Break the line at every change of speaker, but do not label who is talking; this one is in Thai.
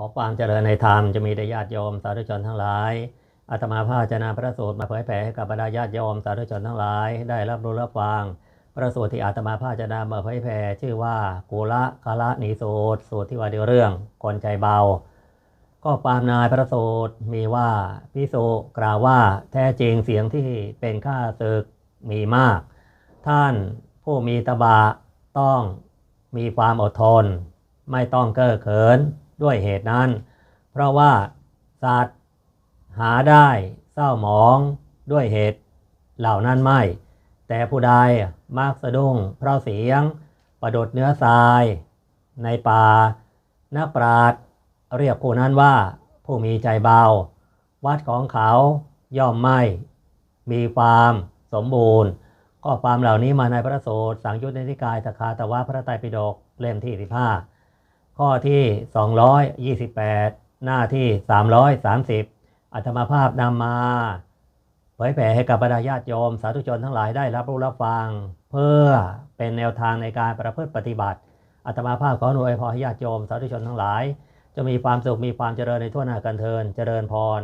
ขอความเจริญในธรรมจะมีแด่ญาติโยมสาธุชนทั้งหลาย อาตมาภาจะนำพระสูตรมาเผยแผ่ให้กับบรรดาญาติโยมสาธุชนทั้งหลาย ได้รับรู้รับฟัง พระสูตรที่อาตมาภาจะนำมาเผยแผ่ชื่อว่ากุละกาละนีสูตร สูตรที่ว่าเดียวเรื่องคนใจเบา ก็ปามนายพระสูตรมีว่าพิสุกล่าวว่าแท้จริงเสียงที่เป็นข้าศึกมีมาก ท่านผู้มีตบะต้องมีความอดทน ไม่ต้องเก้อเขิน ด้วยเหตุนั้น เพราะว่าสัตว์หาได้เศร้าหมองด้วยเหตุเหล่านั้นไม่ แต่ผู้ใดมักสะดุ้งเพราะเสียงประดุดเนื้อทราย ในป่านักปราดเรียกผู้นั้นว่าผู้มีใจเบา วัดของเขาย่อมไม่ มีความสมบูรณ์ข้อความเหล่านี้มาในพระโสูตรสังยุตตินิกายตคาตวะพระไตรปิฎกเล่มที่15 ข้อที่ 228 หน้าที่ 330 อัตมาภาพนำมาเผยแผ่ให้กับบรรดาญาติโยม สาธุชนทั้งหลายได้รับรู้รับฟัง เพื่อเป็นแนวทางในการประพฤติปฏิบัติ อัตมาภาพขออนุอวยพรให้ญาติโยม สาธุชนทั้งหลาย จะมีความสุขมีความเจริญในทั่วหน้ากันเทินเจริญพร